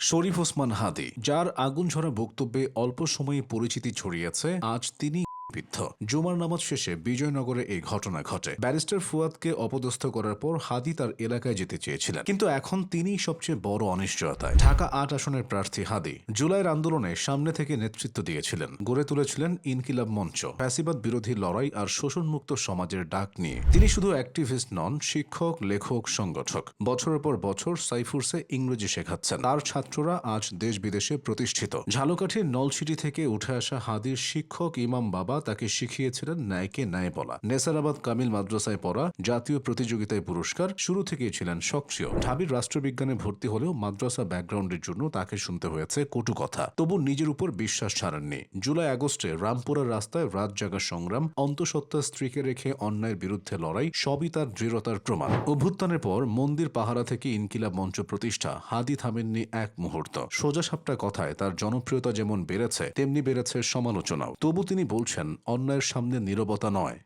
শরীফ ওসমান হাদি যার আগুন ঝরা বক্তব্যে অল্প সময়ে পরিচিতি ছড়িয়েছে আজ তিনি বিদ্ধ। জুমার নামাজ শেষে বিজয়নগরে এই ঘটনা ঘটে। ব্যারিস্টার ফুয়াদকে অপদস্থ করার পর হাদি তার এলাকায় যেতে চেয়েছিলেন। কিন্তু এখন তিনিই সবচেয়ে বড় অনিশ্চয়তায়। ঢাকা আট আসনের প্রার্থী হাদি জুলাইয়ের আন্দোলনে সামনে থেকে নেতৃত্ব দিয়েছিলেন। গড়ে তুলেছিলেন ইনকিলাব মঞ্চ, ফ্যাসিবাদ বিরোধী লড়াই আর শোষণমুক্ত সমাজের ডাক নিয়ে। তিনি শুধু অ্যাক্টিভিস্ট নন, শিক্ষক, লেখক, সংগঠক। বছরের পর বছর সাইফুরসে ইংরেজি শেখাচ্ছেন। তার ছাত্ররা আজ দেশ বিদেশে প্রতিষ্ঠিত। ঝালকাঠির নলছিটি থেকে উঠে আসা হাদির শিক্ষক ইমাম বাবা তাকে শিখিয়েছিলেন ন্যায়কে ন্যায় বলা। নেসারাবাদ কামিল মাদ্রাসায় পড়া জাতীয় প্রতিযোগিতায় পুরস্কার শুরু থেকেই ছিলেন সক্রিয়। ঢাবির রাষ্ট্রবিজ্ঞানে ভর্তি হলেও মাদ্রাসা ব্যাকগ্রাউন্ডের জন্য তাকে শুনতে হয়েছে কটু কথা। তবু নিজের উপর বিশ্বাস ছাড়েননি। জুলাই আগস্টে রামপুরার রাস্তায় রাত জাগা সংগ্রাম, অন্তঃসত্ত্বা স্ত্রীকে রেখে অন্যায়ের বিরুদ্ধে লড়াই, সবই তার দৃঢ়তার প্রমাণ। অভ্যুত্থানের পর মন্দির পাহারা থেকে ইনকিলাব মঞ্চ প্রতিষ্ঠা হাদি থামেননি এক মুহূর্ত। সোজা সাপটা কথায় তার জনপ্রিয়তা যেমন বেড়েছে, তেমনি বেড়েছে সমালোচনাও। তবু তিনি বলছেন অন্যায়ের সামনে নিরবতা নয়।